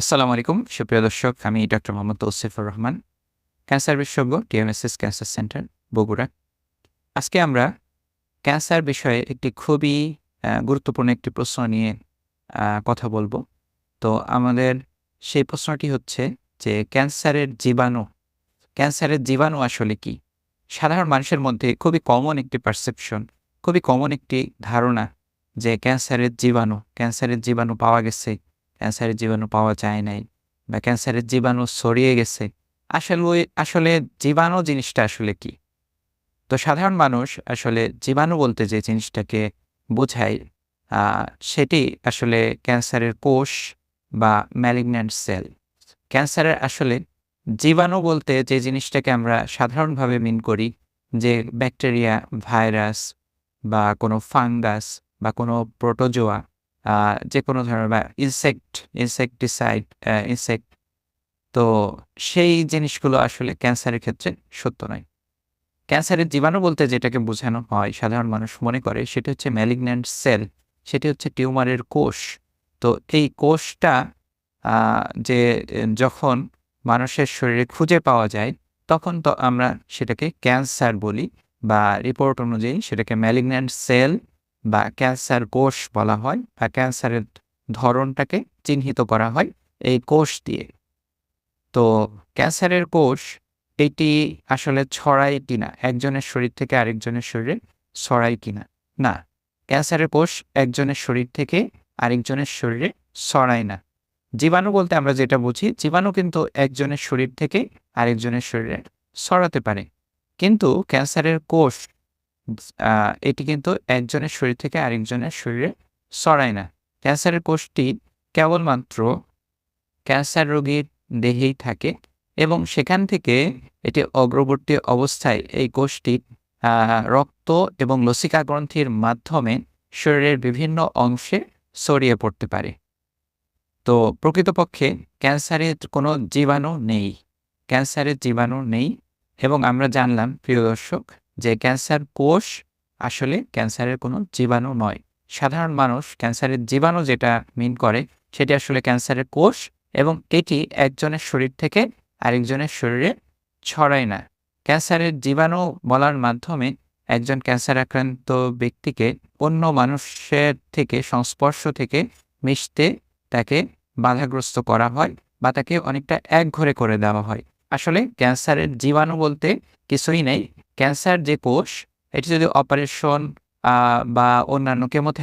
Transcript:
আসসালামু আলাইকুম। সুপ্রিয় দর্শক, আমি ডক্টর মোহাম্মদ তৌসিফুর রহমান, ক্যান্সার বিশেষজ্ঞ, টিএমএসএস ক্যান্সার সেন্টার, বগুড়া। আজকে আমরা ক্যান্সার বিষয়ে একটি খুবই গুরুত্বপূর্ণ একটি প্রশ্ন নিয়ে কথা বলব। তো আমাদের সেই প্রশ্নটি হচ্ছে যে, ক্যান্সারের জীবাণু ক্যান্সারের জীবাণু আসলে কি? সাধারণ মানুষের মধ্যে খুবই কমন একটি পারসেপশন খুবই কমন একটি ধারণা যে, ক্যান্সারের জীবাণু ক্যান্সারের জীবাণু পাওয়া গেছে। ক্যান্সারের জীবাণু পাওয়া যায় নাই বা ক্যান্সারের জীবাণু ছড়িয়ে গেছে। আসলে ওই- আসলে জীবাণু জিনিসটা আসলে কি? তো সাধারণ মানুষ আসলে জীবাণু বলতে যে জিনিসটাকে বোঝায় সেটি আসলে ক্যান্সারের কোষ বা ম্যালিগন্যান্ট সেল ক্যান্সারের আসলে জীবাণু বলতে যে জিনিসটাকে আমরা সাধারণভাবে মিন করি যে ব্যাকটেরিয়া ভাইরাস বা কোনো ফাঙ্গাস বা কোনো প্রোটোজোয়া যে কোনো ধরনের বা ইনসেক্ট ইনসেকটিসাইড ইনসেক্ট তো সেই জিনিসগুলো আসলে ক্যান্সারের ক্ষেত্রে সত্য নয়। ক্যান্সারের জীবাণু বলতে যেটাকে বোঝানো হয়, সাধারণ মানুষ মনে করে, সেটা হচ্ছে ম্যালিগন্যান্ট সেল সেটি হচ্ছে টিউমারের কোষ। তো এই কোষটা যে, যখন মানুষের শরীরে খুঁজে পাওয়া যায়, তখন তো আমরা সেটাকে ক্যান্সার বলি বা রিপোর্ট অনুযায়ী সেটাকে ম্যালিগন্যান্ট সেল বা ক্যান্সার কোষ বলা হয় বা ক্যান্সারের ধরনটাকে চিহ্নিত করা হয় এই কোষ দিয়ে। তো ক্যান্সারের কোষ, এটি আসলে ছড়ায় কিনা? একজনের শরীর থেকে আরেকজনের শরীরে ছড়ায় কিনা? না, ক্যান্সারের কোষ একজনের শরীর থেকে আরেকজনের শরীরে ছড়ায় না। জীবাণু বলতে আমরা যেটা বুঝি, জীবাণু কিন্তু একজনের শরীর থেকে আরেকজনের শরীরে ছড়াতে পারে। কিন্তু ক্যান্সারের কোষ এটি কিন্তু একজনের শরীর থেকে আরেকজনের শরীরে ছড়ায় না। ক্যান্সারের কোষটি কেবলমাত্র ক্যান্সার রোগীর দেহেই থাকে এবং সেখান থেকে এটি অগ্রবর্তী অবস্থায় এই কোষটি রক্ত এবং লসিকা গ্রন্থির মাধ্যমে শরীরের বিভিন্ন অংশে ছড়িয়ে পড়তে পারে। তো প্রকৃতপক্ষে ক্যান্সারের কোনো জীবাণু নেই। ক্যান্সারের জীবাণু নেই এবং আমরা জানলাম, প্রিয় দর্শক যে ক্যান্সার কোষ আসলে ক্যান্সারের কোনো জীবাণু নয়। সাধারণ মানুষ ক্যান্সারের জীবাণু যেটা মিন করে, সেটি আসলে ক্যান্সারের কোষ এবং এটি একজনের শরীর থেকে আরেকজনের শরীরে ছড়ায় না। ক্যান্সারের জীবাণু বলার মাধ্যমে একজন ক্যান্সার আক্রান্ত ব্যক্তিকে অন্য মানুষের থেকে, সংস্পর্শ থেকে মিশতে তাকে বাধাগ্রস্ত করা হয় বা তাকে অনেকটা একঘরে করে দেওয়া হয়। আসলে ক্যান্সারের জীবাণু বলতে কিছুই নেই ক্যান্সার যে কোষ এটি যদি অপারেশন বা অন্যান্য কেমোথেরাপি